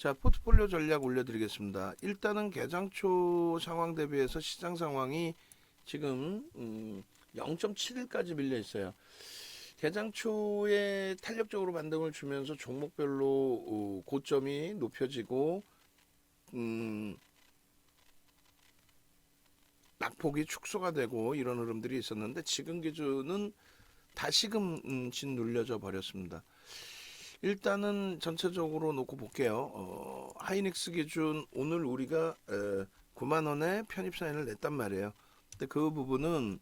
자, 포트폴리오 전략 올려드리겠습니다. 일단은 개장초 상황 대비해서 시장 상황이 지금 음, 0.71까지 밀려 있어요. 개장초에 탄력적으로 반등을 주면서 종목별로 어, 고점이 높여지고 음, 낙폭이 축소가 되고 이런 흐름들이 있었는데 지금 기준은 다시금 음, 짓눌려져 버렸습니다. 일단은 전체적으로 놓고 볼게요. 어, 하이닉스 기준 오늘 우리가 에, 9만 원에 편입 사인을 냈단 말이에요. 근데 그 부분은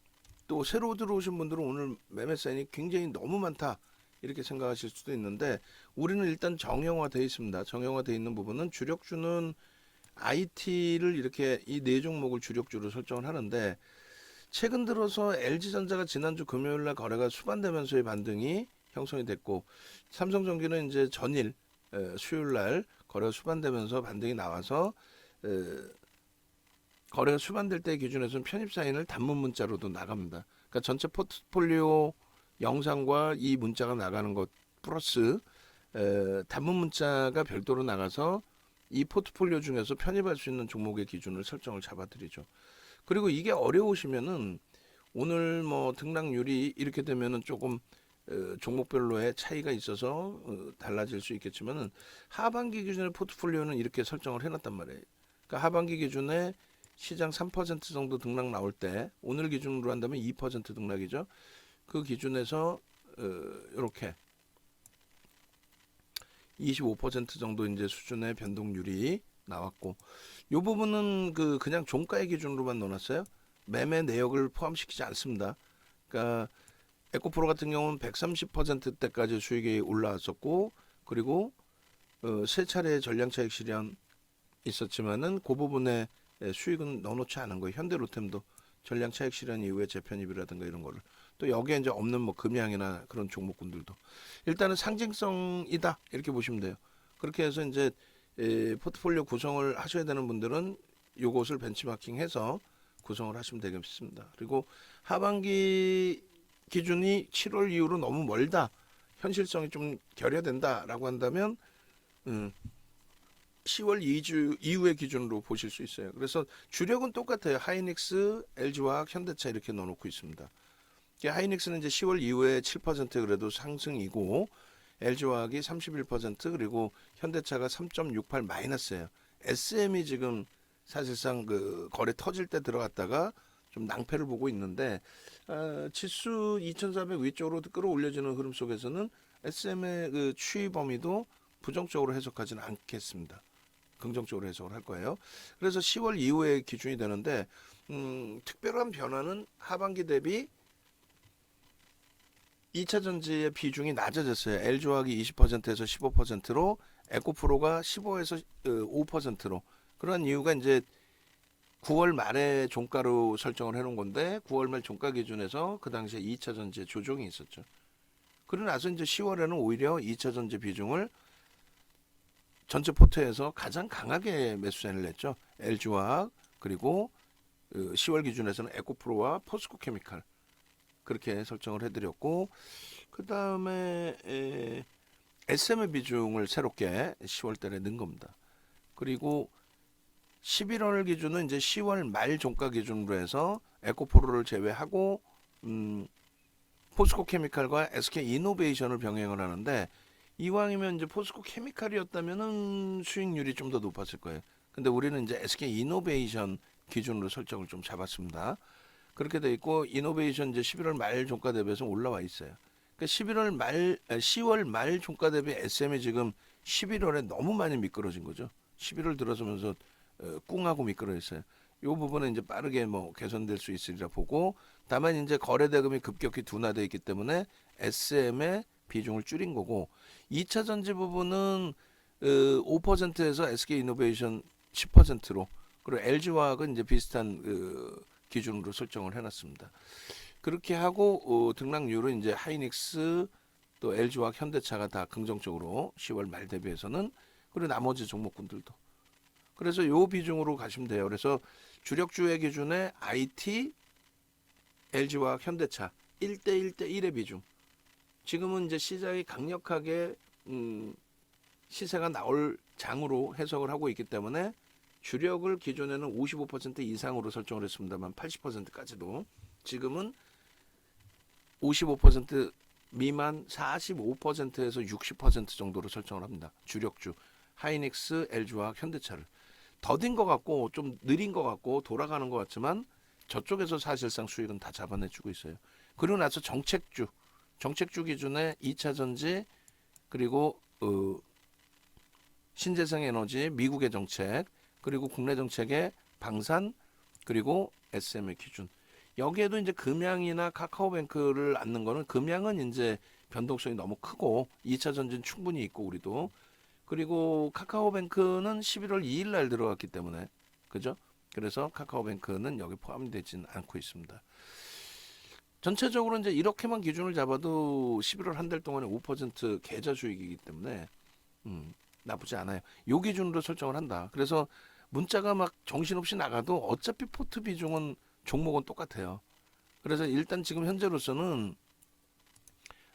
또 새로 들어오신 분들은 오늘 매매 사인이 굉장히 너무 많다 이렇게 생각하실 수도 있는데 우리는 일단 정형화돼 있습니다. 정형화돼 있는 부분은 주력주는 IT를 이렇게 이 네 종목을 주력주로 설정을 하는데 최근 들어서 LG전자가 지난주 금요일 날 거래가 수반되면서의 반등이 형성이 됐고 삼성전기는 이제 전일 에, 수요일 날 거래가 수반되면서 반등이 나와서 에, 거래가 수반될 때 기준에서는 편입 사인을 단문 문자로도 나갑니다. 그러니까 전체 포트폴리오 영상과 이 문자가 나가는 것 플러스 에, 단문 문자가 별도로 나가서 이 포트폴리오 중에서 편입할 수 있는 종목의 기준을 설정을 잡아드리죠. 그리고 이게 어려우시면은 오늘 뭐 등락률이 이렇게 되면은 조금 어, 종목별로의 차이가 있어서 어, 달라질 수 있겠지만은 하반기 기준의 포트폴리오는 이렇게 설정을 해놨단 말이에요. 그러니까 하반기 기준에 시장 3% 정도 등락 나올 때 오늘 기준으로 한다면 2% 등락이죠. 그 기준에서 어, 이렇게 25% 정도 이제 수준의 변동률이 나왔고 이 부분은 그 그냥 종가의 기준으로만 넣어놨어요. 매매 내역을 포함시키지 않습니다. 그러니까 에코프로 같은 경우는 130%대까지 수익이 올라왔었고 그리고 어, 세 차례 전량 차익 실현 있었지만은 그 부분에 예, 수익은 넣어놓지 않은 거예요. 현대로템도 전량 차익 실현 이후에 재편입이라든가 이런 거를 또 여기에 이제 없는 뭐 금양이나 그런 종목군들도 일단은 상징성이다 이렇게 보시면 돼요. 그렇게 해서 이제 에, 포트폴리오 구성을 하셔야 되는 분들은 요것을 벤치마킹해서 구성을 하시면 되겠습니다. 그리고 하반기 기준이 7월 이후로 너무 멀다. 현실성이 좀 결여된다라고 한다면 음, 10월 2주 이후의 기준으로 보실 수 있어요. 그래서 주력은 똑같아요. 하이닉스, LG화학, 현대차 이렇게 넣어놓고 있습니다. 하이닉스는 이제 10월 이후에 7% 그래도 상승이고 LG화학이 31% 그리고 현대차가 3.68 마이너스예요. SM이 지금 사실상 그 거래 터질 때 들어갔다가 좀 낭패를 보고 있는데 어, 지수 2,400 위쪽으로 끌어올려지는 흐름 속에서는 SM의 그 추이 범위도 부정적으로 해석하지는 않겠습니다. 긍정적으로 해석을 할 거예요. 그래서 10월 이후에 기준이 되는데 음, 특별한 변화는 하반기 대비 2차 전지의 비중이 낮아졌어요. L조학이 20%에서 15%로 에코프로가 15에서 5%로 그런 이유가 이제 9월 말에 종가로 설정을 해놓은 건데 9월 말 종가 기준에서 그 당시에 2차 전지에 조정이 있었죠. 그러고 나서 이제 10월에는 오히려 2차 전지 비중을 전체 포트에서 가장 강하게 매수세를 냈죠. LG화학 그리고 10월 기준에서는 에코프로와 포스코 케미칼 그렇게 설정을 해드렸고 그 다음에 SM의 비중을 새롭게 10월 달에 넣은 겁니다. 그리고 11월 기준은 이제 10월 말 종가 기준으로 해서 에코프로를 제외하고 음, 포스코 케미칼과 SK 이노베이션을 병행을 하는데 이왕이면 이제 포스코 케미칼이었다면은 수익률이 좀 더 높았을 거예요. 근데 우리는 이제 SK 이노베이션 기준으로 설정을 좀 잡았습니다. 그렇게 돼 있고 이노베이션 이제 11월 말 종가 대비해서 올라와 있어요. 그러니까 11월 말 10월 말 종가 대비 SM이 지금 11월에 너무 많이 미끄러진 거죠. 11월 들어서면서 어, 꿍하고 미끄러 있어요. 이 부분은 이제 빠르게 뭐 개선될 수 있으리라 보고 다만 이제 거래 대금이 급격히 둔화돼 있기 때문에 SM의 비중을 줄인 거고 2차 전지 부분은 어, 5%에서 SK 이노베이션 10%로 그리고 LG화학은 이제 비슷한 그 기준으로 설정을 해놨습니다. 그렇게 하고 어, 등락률은 이제 하이닉스 또 LG화학 현대차가 다 긍정적으로 10월 말 대비해서는 그리고 나머지 종목군들도 그래서 요 비중으로 가시면 돼요. 그래서 주력주의 기준에 IT, LG화학, 현대차 1대 1대 1의 비중. 지금은 이제 시장이 강력하게 음, 시세가 나올 장으로 해석을 하고 있기 때문에 주력을 기존에는 55% 이상으로 설정을 했습니다만 80%까지도 지금은 55% 미만 45%에서 60% 정도로 설정을 합니다. 주력주 하이닉스, LG화학, 현대차를 더딘 것 같고 좀 느린 것 같고 돌아가는 것 같지만 저쪽에서 사실상 수익은 다 잡아내주고 있어요. 그리고 나서 정책주, 정책주 기준에 2차 전지 그리고 어, 신재생 에너지, 미국의 정책 그리고 국내 정책의 방산 그리고 SM의 기준 여기에도 이제 금양이나 카카오뱅크를 앉는 거는 금양은 이제 변동성이 너무 크고 2차 전진 충분히 있고 우리도 그리고 카카오뱅크는 11월 2일 날 들어갔기 때문에 그죠? 그래서 카카오뱅크는 여기 포함되지는 않고 있습니다. 전체적으로 이제 이렇게만 기준을 잡아도 11월 한 달 동안에 5% 계좌 수익이기 때문에 음, 나쁘지 않아요. 요 기준으로 설정을 한다. 그래서 문자가 막 정신없이 나가도 어차피 포트 비중은 종목은 똑같아요. 그래서 일단 지금 현재로서는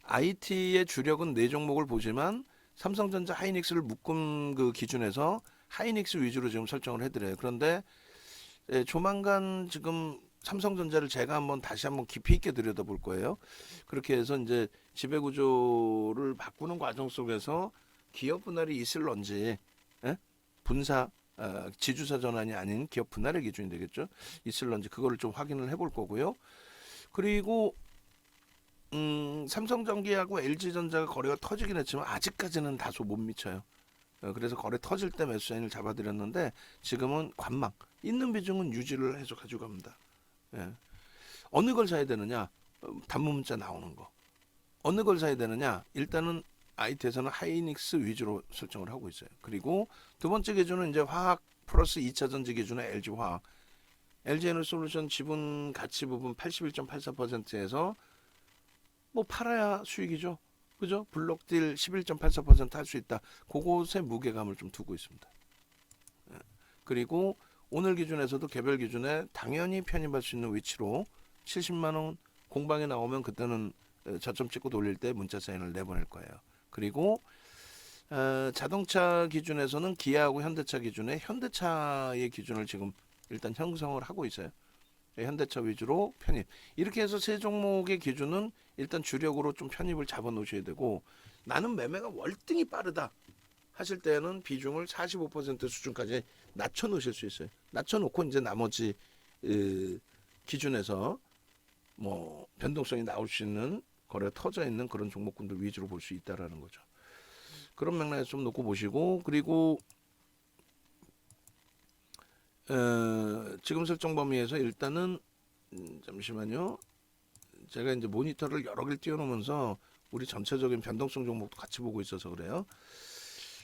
IT의 주력은 네 종목을 보지만 삼성전자 하이닉스를 묶음 그 기준에서 하이닉스 위주로 지금 설정을 해드려요. 그런데 예, 조만간 지금 삼성전자를 제가 한번 다시 한번 깊이 있게 들여다볼 거예요. 그렇게 해서 이제 지배 구조를 바꾸는 과정 속에서 기업 분할이 있을런지 예? 분사 어, 지주사 전환이 아닌 기업 분할의 기준이 되겠죠. 있을런지 그거를 좀 확인을 해볼 거고요. 그리고 음, 삼성전기하고 LG전자가 거래가 터지긴 했지만 아직까지는 다소 못 미쳐요. 어, 그래서 거래 터질 때 매수 사인을 잡아드렸는데 지금은 관망 있는 비중은 유지를 해서 가지고 갑니다. 예. 어느 걸 사야 되느냐? 어, 단문 문자 나오는 거. 어느 걸 사야 되느냐? 일단은 IT에서는 하이닉스 위주로 설정을 하고 있어요. 그리고 두 번째 기준은 이제 화학 플러스 2차 전지 기준의 LG 화학. LG 에너솔루션 지분 가치 부분 81.84%에서 뭐 팔아야 수익이죠. 그죠? 블록딜 11.84%할 수 있다. 그곳에 무게감을 좀 두고 있습니다. 예. 그리고 오늘 기준에서도 개별 기준에 당연히 편입할 수 있는 위치로 70만 원 공방에 나오면 그때는 어, 저점 찍고 돌릴 때 문자 사인을 내보낼 거예요. 그리고 어, 자동차 기준에서는 기아하고 현대차 기준에 현대차의 기준을 지금 일단 형성을 하고 있어요. 예, 현대차 위주로 편입. 이렇게 해서 세 종목의 기준은 일단 주력으로 좀 편입을 잡아 놓으셔야 되고 나는 매매가 월등히 빠르다 하실 때는 비중을 45% 수준까지 낮춰 놓으실 수 있어요. 낮춰 놓고 이제 나머지 으, 기준에서 뭐 변동성이 나올 수 있는 거래 터져 있는 그런 종목군들 위주로 볼 수 있다라는 거죠. 그런 맥락에서 좀 놓고 보시고 그리고 어, 지금 설정 범위에서 일단은 음, 잠시만요. 제가 이제 모니터를 여러 개를 띄워놓으면서 우리 전체적인 변동성 종목도 같이 보고 있어서 그래요.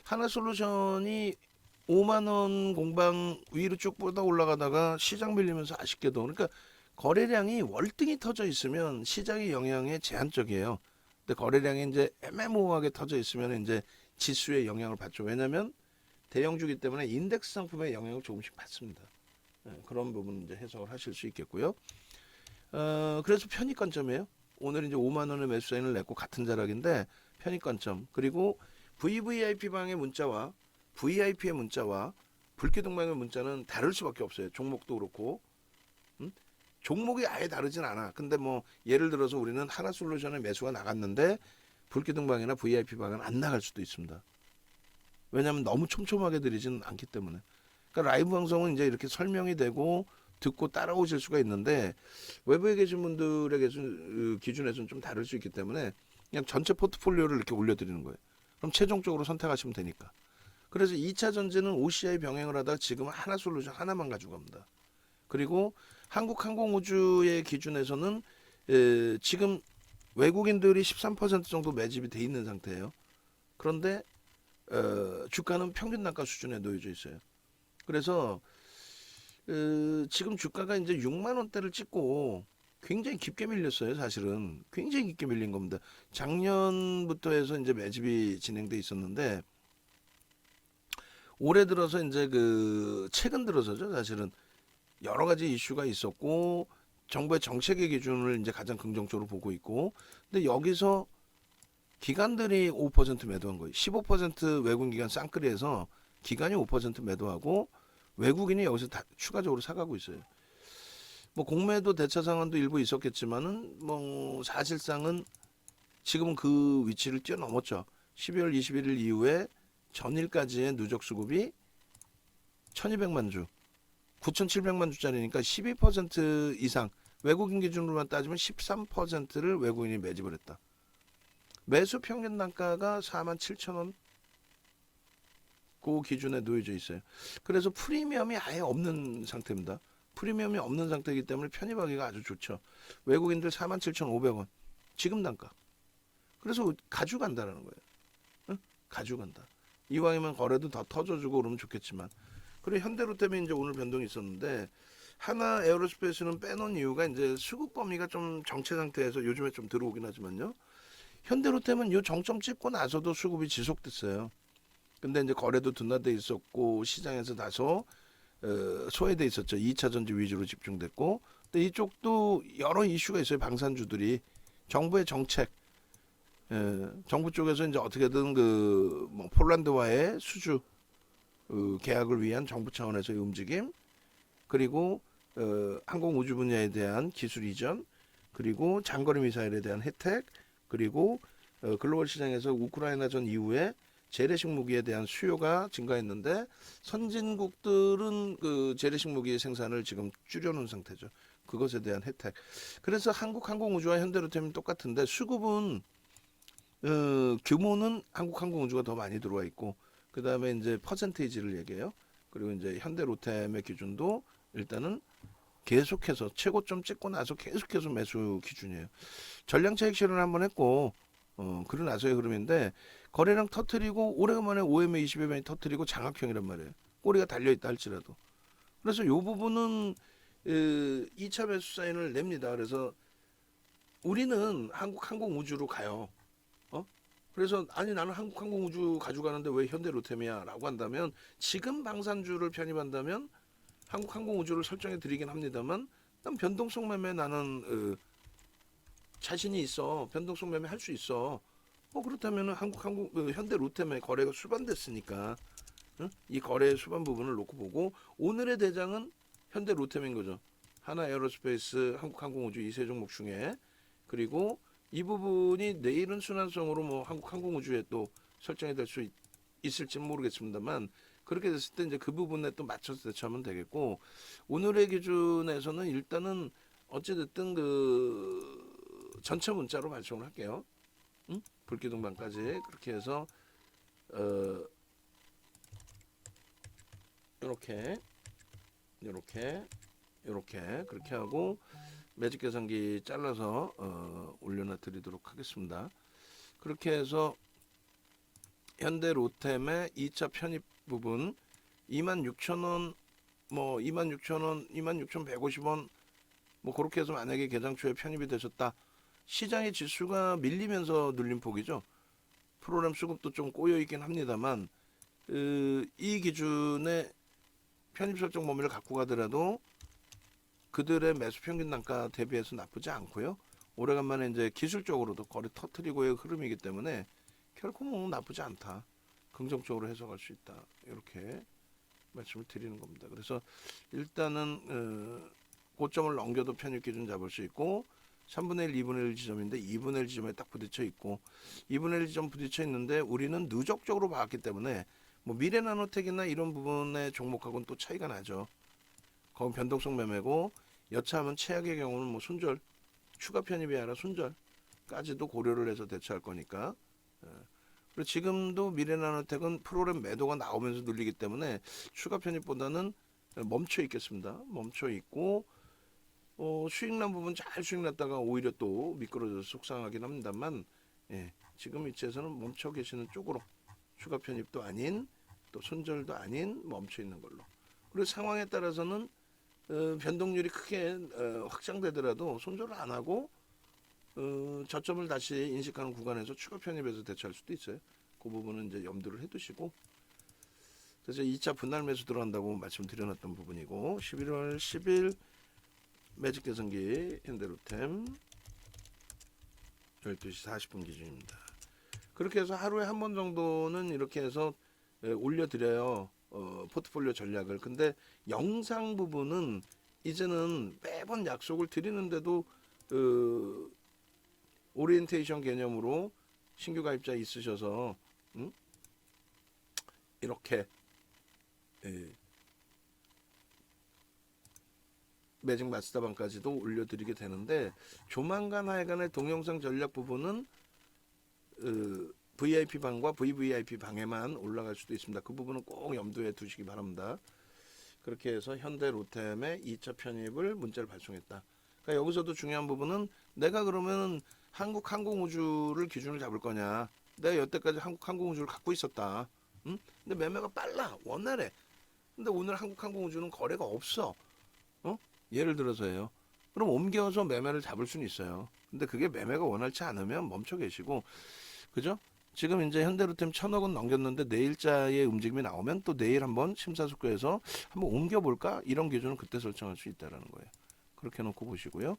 하나 솔루션이 5만 원 공방 위로 쭉 뻗어 올라가다가 시장 밀리면서 아쉽게도 그러니까 거래량이 월등히 터져 있으면 시장의 영향에 제한적이에요. 근데 거래량이 이제 애매모호하게 터져 있으면 이제 지수의 영향을 받죠. 왜냐하면 대형주기 때문에 인덱스 상품의 영향을 조금씩 받습니다. 예, 그런 부분 이제 해석을 하실 수 있겠고요. 어, 그래서 편입 관점이에요. 오늘 이제 5만 원의 매수 사인을 냈고 같은 자락인데 편입 관점 그리고 VVIP 방의 문자와 VIP의 문자와 불기둥방의 문자는 다를 수밖에 없어요. 종목도 그렇고 음? 종목이 아예 다르진 않아. 근데 뭐 예를 들어서 우리는 하나 솔루션의 매수가 나갔는데 불기둥방이나 VIP 방은 안 나갈 수도 있습니다. 왜냐하면 너무 촘촘하게 드리지는 않기 때문에. 그러니까 라이브 방송은 이제 이렇게 설명이 되고 듣고 따라오실 수가 있는데 외부에 계신 분들의 기준, 기준에서는 좀 다를 수 있기 때문에 그냥 전체 포트폴리오를 이렇게 올려드리는 거예요. 그럼 최종적으로 선택하시면 되니까. 그래서 2차 전지는 OCI 병행을 하다가 지금은 하나 솔루션 하나만 가지고 갑니다. 그리고 한국항공우주의 기준에서는 에, 지금 외국인들이 13% 정도 매집이 돼 있는 상태예요. 그런데 어, 주가는 평균 단가 수준에 놓여져 있어요. 그래서 어, 지금 주가가 이제 6만 원대를 찍고 굉장히 깊게 밀렸어요. 사실은 굉장히 깊게 밀린 겁니다. 작년부터 해서 이제 매집이 진행돼 있었는데 올해 들어서 이제 그 최근 들어서죠. 사실은 여러 가지 이슈가 있었고 정부의 정책의 기준을 이제 가장 긍정적으로 보고 있고 근데 여기서 기관들이 5% 매도한 거예요. 15% 외국인 기관 쌍끌이에서 기관이 5% 매도하고 외국인이 여기서 다 추가적으로 사가고 있어요. 뭐 공매도 대차 상황도 일부 있었겠지만은 뭐 사실상은 지금은 그 위치를 뛰어넘었죠. 12월 21일 이후에 전일까지의 누적 수급이 1,200만 주, 9,700만 주짜리니까 12% 이상 외국인 기준으로만 따지면 13%를 외국인이 매집을 했다. 매수 평균 단가가 4만 7천 원. 그 기준에 놓여져 있어요. 그래서 프리미엄이 아예 없는 상태입니다. 프리미엄이 없는 상태이기 때문에 편입하기가 아주 좋죠. 외국인들 4만 7,500원. 지금 단가. 그래서 가져간다라는 거예요. 응? 가져간다. 이왕이면 거래도 더 터져주고 그러면 좋겠지만. 그리고 현대로 때문에 이제 오늘 변동이 있었는데 하나 에어로스페이스는 빼놓은 이유가 이제 수급 범위가 좀 정체 상태에서 요즘에 좀 들어오긴 하지만요. 현대로템은 요 정점 찍고 나서도 수급이 지속됐어요. 근데 이제 거래도 둔화돼 있었고 시장에서 다소 어, 소외돼 있었죠. 2차 전지 위주로 집중됐고, 근데 이쪽도 여러 이슈가 있어요. 방산주들이 정부의 정책, 에, 정부 쪽에서 이제 어떻게든 그 뭐 폴란드와의 수주 어, 계약을 위한 정부 차원에서의 움직임, 그리고 어, 항공 우주 분야에 대한 기술 이전, 그리고 장거리 미사일에 대한 혜택, 그리고 어, 글로벌 시장에서 우크라이나 전 이후에 재래식 무기에 대한 수요가 증가했는데 선진국들은 그 재래식 무기 생산을 지금 줄여놓은 상태죠. 그것에 대한 혜택. 그래서 한국 항공우주와 현대로템이 똑같은데 수급은 어, 규모는 한국 항공우주가 더 많이 들어와 있고 그 다음에 이제 퍼센테이지를 얘기해요. 그리고 이제 현대로템의 기준도 일단은 계속해서 최고점 찍고 나서 계속해서 매수 기준이에요. 전량 차익 실현을 한번 했고 어, 그러 나서의 흐름인데 거래량 터트리고 오래간만에 OMA 20여 변이 터트리고 장악형이란 말이에요. 꼬리가 달려 있다 할지라도. 그래서 요 부분은 에, 2차 매수 사인을 냅니다. 그래서 우리는 한국 항공 우주로 가요. 어? 그래서 아니 나는 한국 항공 우주 가져가는데 왜 현대 로템이야 라고 한다면 지금 방산주를 편입한다면 한국 항공 우주를 설정해 드리긴 합니다만 난 변동성 매매 나는 어, 자신이 있어. 변동성 매매 할 수 있어. 뭐 그렇다면은 한국 항공 그 현대 로템의 거래가 수반됐으니까 응? 이 거래 수반 부분을 놓고 보고 오늘의 대장은 현대 로템인 거죠. 하나 에어로스페이스, 한국항공우주 이세 종목 중에 그리고 이 부분이 내일은 순환성으로 뭐 한국항공우주에 또 설정이 될 수 있을지는 모르겠습니다만 그렇게 됐을 때 이제 그 부분에 또 맞춰서 대처하면 되겠고 오늘의 기준에서는 일단은 어찌됐든 그 전체 문자로 발송을 할게요. 응? 불기둥방까지 그렇게 해서 어 이렇게 이렇게 이렇게 그렇게 하고 매직 계산기 잘라서 어, 올려놔 드리도록 하겠습니다. 그렇게 해서 현대 로템의 2차 편입 부분 26,000원 뭐 26,000원, 26,150원 뭐 그렇게 해서 만약에 개장 초에 편입이 되셨다. 시장의 지수가 밀리면서 눌린 폭이죠. 프로그램 수급도 좀 꼬여 있긴 합니다만 으, 이 기준에 편입 설정 범위를 갖고 가더라도 그들의 매수 평균 단가 대비해서 나쁘지 않고요. 오래간만에 이제 기술적으로도 거래 터트리고의 흐름이기 때문에 결코 뭐 나쁘지 않다. 긍정적으로 해석할 수 있다. 이렇게 말씀을 드리는 겁니다. 그래서 일단은 어, 고점을 넘겨도 편입 기준 잡을 수 있고 3분의 1, 2분의 1 지점인데 2분의 1 지점에 딱 부딪혀 있고 2분의 1 지점 부딪혀 있는데 우리는 누적적으로 봤기 때문에 뭐 미래 나노텍이나 이런 부분의 종목하고는 또 차이가 나죠. 거기 변동성 매매고 여차하면 최악의 경우는 뭐 손절 추가 편입이 아니라 손절까지도 고려를 해서 대처할 거니까. 지금도 미래 나노텍은 프로그램 매도가 나오면서 눌리기 때문에 추가 편입보다는 멈춰 있겠습니다. 멈춰 있고 어, 수익 난 부분 잘 수익 났다가 오히려 또 미끄러져서 속상하긴 합니다만 예, 지금 위치에서는 멈춰 계시는 쪽으로 추가 편입도 아닌 또 손절도 아닌 멈춰 있는 걸로 그리고 상황에 따라서는 어, 변동률이 크게 어, 확장되더라도 손절을 안 하고 어, 저점을 다시 인식하는 구간에서 추가 편입해서 대처할 수도 있어요. 그 부분은 이제 염두를 해두시고 그래서 2차 분할 매수 들어간다고 말씀드려놨던 부분이고 11월 10일 매직 개선기 현대로템 12시 40분 기준입니다. 그렇게 해서 하루에 한 번 정도는 이렇게 해서 예, 올려드려요. 어, 포트폴리오 전략을. 근데 영상 부분은 이제는 매번 약속을 드리는데도 그 오리엔테이션 개념으로 신규 가입자 있으셔서 음? 이렇게 예, 매직 마스터방까지도 올려드리게 되는데 조만간 하여간의 동영상 전략 부분은 어, VIP 방과 VVIP 방에만 올라갈 수도 있습니다. 그 부분은 꼭 염두에 두시기 바랍니다. 그렇게 해서 현대 로템의 2차 편입을 문자를 발송했다. 그러니까 여기서도 중요한 부분은 내가 그러면 한국 항공우주를 기준으로 잡을 거냐. 내가 여태까지 한국 항공우주를 갖고 있었다. 응? 근데 매매가 빨라. 원활해. 근데 오늘 한국 항공우주는 거래가 없어. 어? 예를 들어서예요. 그럼 옮겨서 매매를 잡을 수는 있어요. 근데 그게 매매가 원활치 않으면 멈춰 계시고, 그죠? 지금 이제 현대로템 천억 원 넘겼는데 내일자의 움직임이 나오면 또 내일 한번 심사숙고해서 한번 옮겨볼까? 이런 기준은 그때 설정할 수 있다라는 거예요. 그렇게 놓고 보시고요.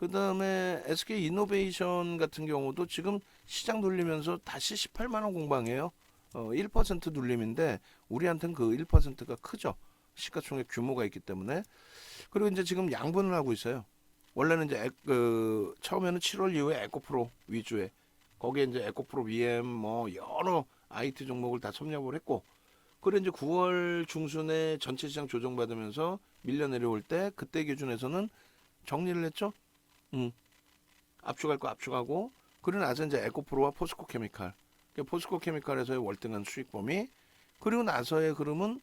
그 다음에 SK 이노베이션 같은 경우도 지금 시장 돌리면서 다시 18만 원 공방이에요. 어, 1% 눌림인데 우리한테는 그 1%가 크죠. 시가총액 규모가 있기 때문에 그리고 이제 지금 양분을 하고 있어요. 원래는 이제 에, 그 처음에는 7월 이후에 에코프로 위주에 거기에 이제 에코프로 VM 뭐 여러 IT 종목을 다 섭렵을 했고 그리고 이제 9월 중순에 전체 시장 조정받으면서 밀려 내려올 때 그때 기준에서는 정리를 했죠. 음. 압축할 거 압축하고 그리고 나서 이제 에코프로와 포스코 케미칼 그러니까 포스코 케미칼에서의 월등한 수익 범위 그리고 나서의 흐름은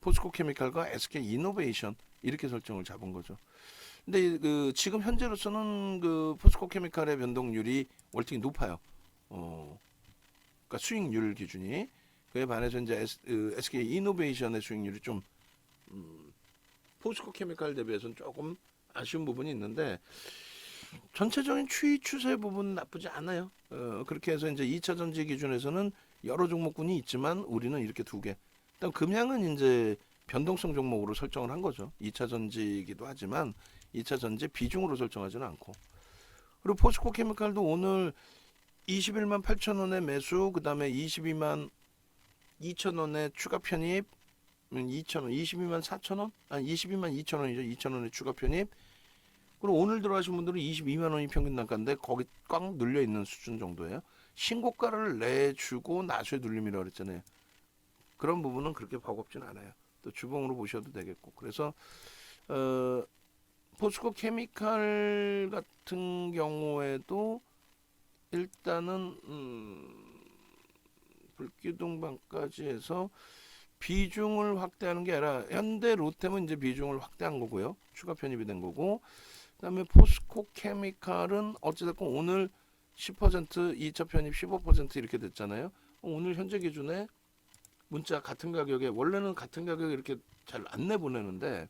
포스코 케미칼과 SK 이노베이션 이렇게 설정을 잡은 거죠. 근데 그 지금 현재로서는 그 포스코 케미칼의 변동률이 월등히 높아요. 어, 그러니까 수익률 기준이 그에 반해서 이제 S, 그 SK 이노베이션의 수익률이 좀 음, 포스코 케미칼 대비해서는 조금 아쉬운 부분이 있는데 전체적인 추이 추세 부분은 나쁘지 않아요. 어, 그렇게 해서 이제 2차 전지 기준에서는 여러 종목군이 있지만 우리는 이렇게 두 개. 일단 금양은 이제 변동성 종목으로 설정을 한 거죠. 2차 전지이기도 하지만 2차 전지 비중으로 설정하지는 않고. 그리고 포스코 케미칼도 오늘 21만 8천 원의 매수, 그 다음에 22만 2천 원의 추가 편입, 2천 원, 22만 4천 원, 아니 22만 2천 원이죠. 2천 원의 추가 편입. 그리고 오늘 들어가신 분들은 22만 원이 평균 단가인데 거기 꽉 눌려 있는 수준 정도예요. 신고가를 내주고 나수에 눌림이라고 그랬잖아요. 그런 부분은 그렇게 버겁진 않아요. 또 주봉으로 보셔도 되겠고. 그래서 어, 포스코 케미칼 같은 경우에도 일단은 음, 불기둥방까지 해서 비중을 확대하는 게 아니라 현대 로템은 이제 비중을 확대한 거고요. 추가 편입이 된 거고. 그다음에 포스코 케미칼은 어찌됐건 오늘 10% 2차 편입 15% 이렇게 됐잖아요. 오늘 현재 기준에 문자 같은 가격에 원래는 같은 가격에 이렇게 잘 안 내보내는데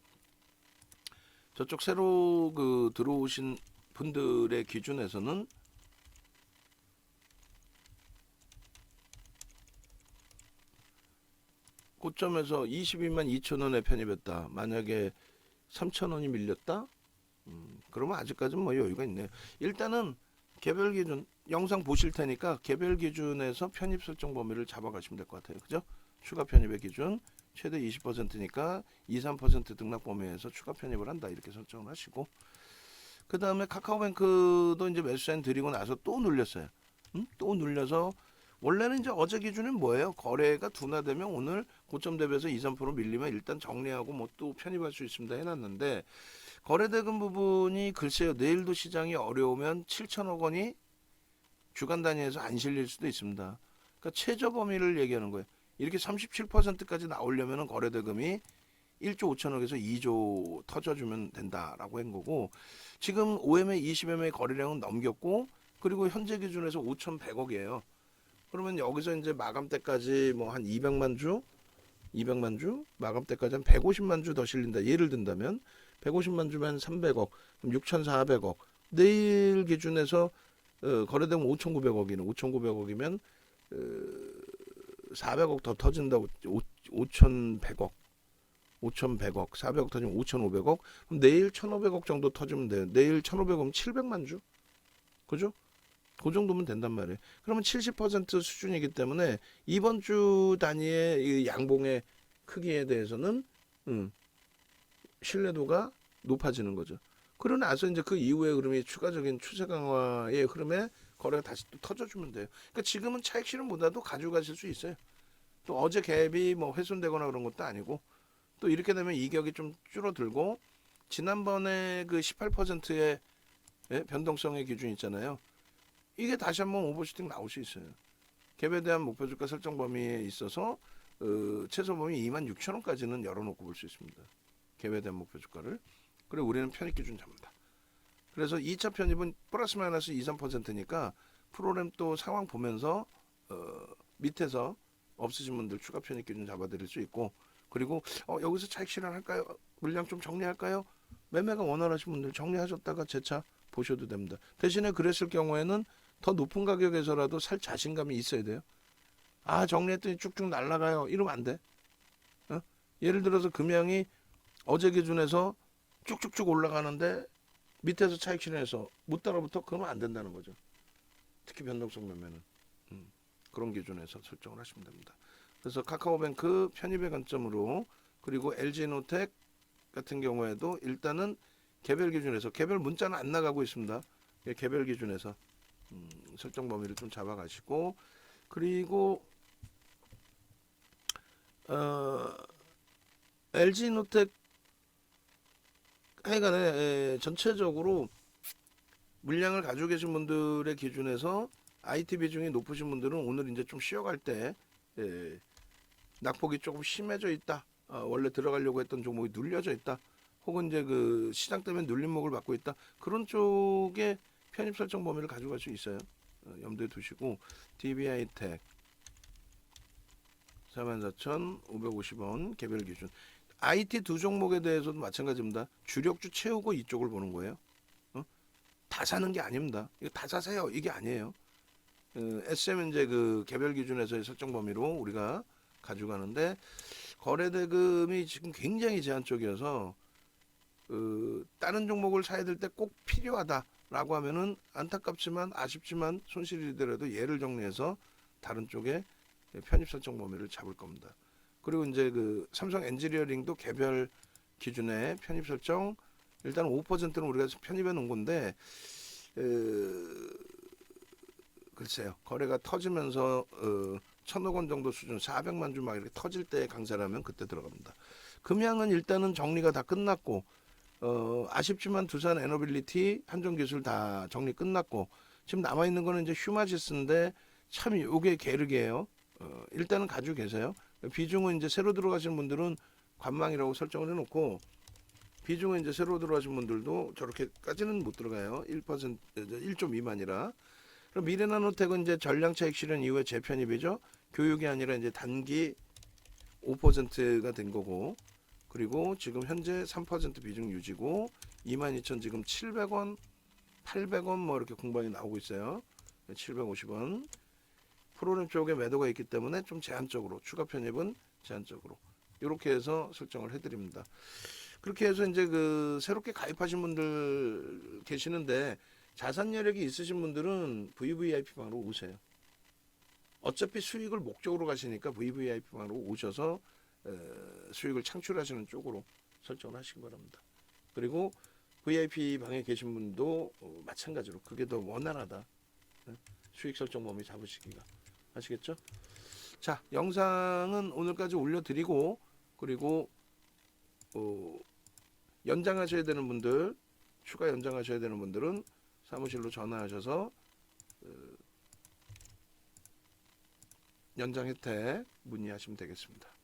저쪽 새로 그 들어오신 분들의 기준에서는 고점에서 22만 2천 원에 편입했다. 만약에 3천 원이 밀렸다? 음, 그러면 아직까지는 뭐 여유가 있네요. 일단은 개별 기준 영상 보실 테니까 개별 기준에서 편입 설정 범위를 잡아가시면 될 것 같아요. 그죠? 추가 편입의 기준 최대 20%니까 2, 3% 등락 범위에서 추가 편입을 한다 이렇게 설정을 하시고 그 다음에 카카오뱅크도 이제 매수 사인 드리고 나서 또 눌렸어요. 음? 또 눌려서 원래는 이제 어제 기준은 뭐예요? 거래가 둔화되면 오늘 고점 대비해서 2, 3% 밀리면 일단 정리하고 뭐 또 편입할 수 있습니다 해놨는데 거래대금 부분이 글쎄요 내일도 시장이 어려우면 7천억 원이 주간 단위에서 안 실릴 수도 있습니다. 그러니까 최저 범위를 얘기하는 거예요. 이렇게 37%까지 나오려면 거래대금이 1조 5천억에서 2조 터져주면 된다라고 한 거고 지금 OMA 20MA 거래량은 넘겼고 그리고 현재 기준에서 5,100억이에요. 그러면 여기서 이제 마감 때까지 뭐 한 200만 주, 200만 주, 마감 때까지 한 150만 주 더 실린다. 예를 든다면 150만 주면 300억, 그럼 6,400억. 내일 기준에서 어, 거래되면 5,900억이네. 5,900억이면 어, 400억 더 터진다고 5,100억. 5,100억, 400억 터지면 5,500억. 그럼 내일 1,500억 정도 터지면 돼요. 내일 1,500억이면 700만 주. 그죠? 그 정도면 된단 말이에요. 그러면 70% 수준이기 때문에 이번 주 단위의 이 양봉의 크기에 대해서는 음, 신뢰도가 높아지는 거죠. 그러고 나서 이제 그 이후의 흐름이 추가적인 추세 강화의 흐름에 거래가 다시 또 터져주면 돼요. 그러니까 지금은 차익 실현보다도 가지고 가실 수 있어요. 또 어제 갭이 뭐 훼손되거나 그런 것도 아니고 또 이렇게 되면 이격이 좀 줄어들고 지난번에 그 18%의 예? 변동성의 기준 있잖아요. 이게 다시 한번 오버슈팅 나올 수 있어요. 갭에 대한 목표 주가 설정 범위에 있어서 어, 최소 범위 2만 6천 원까지는 열어놓고 볼 수 있습니다. 갭에 대한 목표 주가를. 그리고 우리는 편입 기준 잡니다. 그래서 2차 편입은 플러스 마이너스 2, 3%니까 프로그램 또 상황 보면서 어, 밑에서 없으신 분들 추가 편입 기준 잡아드릴 수 있고 그리고 어, 여기서 차익 실현할까요? 물량 좀 정리할까요? 매매가 원활하신 분들 정리하셨다가 재차 보셔도 됩니다. 대신에 그랬을 경우에는 더 높은 가격에서라도 살 자신감이 있어야 돼요. 아 정리했더니 쭉쭉 날라가요. 이러면 안 돼. 어? 예를 들어서 금양이 어제 기준에서 쭉쭉쭉 올라가는데 밑에서 차익 실현해서 못 따라붙어 그러면 안 된다는 거죠. 특히 변동성 매매는 음, 그런 기준에서 설정을 하시면 됩니다. 그래서 카카오뱅크 편입의 관점으로 그리고 LG노텍 같은 경우에도 일단은 개별 기준에서 개별 문자는 안 나가고 있습니다. 예, 개별 기준에서 음, 설정 범위를 좀 잡아가시고 그리고 어, LG노텍 하여간에 에, 전체적으로 물량을 가지고 계신 분들의 기준에서 IT 비중이 높으신 분들은 오늘 이제 좀 쉬어갈 때 에, 낙폭이 조금 심해져 있다. 어, 원래 들어가려고 했던 종목이 눌려져 있다. 혹은 이제 그 시장 때문에 눌림목을 받고 있다. 그런 쪽에 편입 설정 범위를 가져갈 수 있어요. 어, 염두에 두시고 DBI 텍 44,550원 개별 기준. IT 두 종목에 대해서도 마찬가지입니다. 주력주 채우고 이쪽을 보는 거예요. 어? 다 사는 게 아닙니다. 이거 다 사세요. 이게 아니에요. 어, SM 이제 그 개별 기준에서의 설정 범위로 우리가 가져가는데 거래 대금이 지금 굉장히 제한적이어서 그 다른 종목을 사야 될 때 꼭 필요하다 라고 하면은 안타깝지만 아쉽지만 손실이더라도 얘를 정리해서 다른 쪽에 편입 설정 범위를 잡을 겁니다. 그리고 이제 그 삼성 엔지니어링도 개별 기준의 편입 설정 일단 5%는 우리가 편입해 놓은 건데 에, 글쎄요 거래가 터지면서 어, 천억 원 정도 수준 400만 주 막 이렇게 터질 때 강세라면 그때 들어갑니다. 금양은 일단은 정리가 다 끝났고 어, 아쉽지만 두산 에너빌리티 한정기술 다 정리 끝났고 지금 남아 있는 거는 이제 휴마지스인데 참 요게 게르게예요. 어, 일단은 가지고 계세요. 비중은 이제 새로 들어가신 분들은 관망이라고 설정을 해놓고 비중은 이제 새로 들어가신 분들도 저렇게까지는 못 들어가요. 1% 1좀 미만이라. 그럼 미래나노텍은 이제 전량 차익 실현 이후에 재편입이죠. 교육이 아니라 이제 단기 5%가 된 거고 그리고 지금 현재 3% 비중 유지고 22,000 지금 700원, 800원 뭐 이렇게 공방이 나오고 있어요. 750원. 프로그램 쪽에 매도가 있기 때문에 좀 제한적으로 추가 편입은 제한적으로 이렇게 해서 설정을 해드립니다. 그렇게 해서 이제 그 새롭게 가입하신 분들 계시는데 자산 여력이 있으신 분들은 VVIP 방으로 오세요. 어차피 수익을 목적으로 가시니까 VVIP 방으로 오셔서 에, 수익을 창출하시는 쪽으로 설정을 하시기 바랍니다. 그리고 VIP 방에 계신 분도 어, 마찬가지로 그게 더 원활하다. 네? 수익 설정 범위 잡으시기가 아시겠죠? 자 영상은 오늘까지 올려드리고 그리고 어, 연장하셔야 되는 분들 추가 연장하셔야 되는 분들은 사무실로 전화하셔서 어, 연장 혜택 문의하시면 되겠습니다.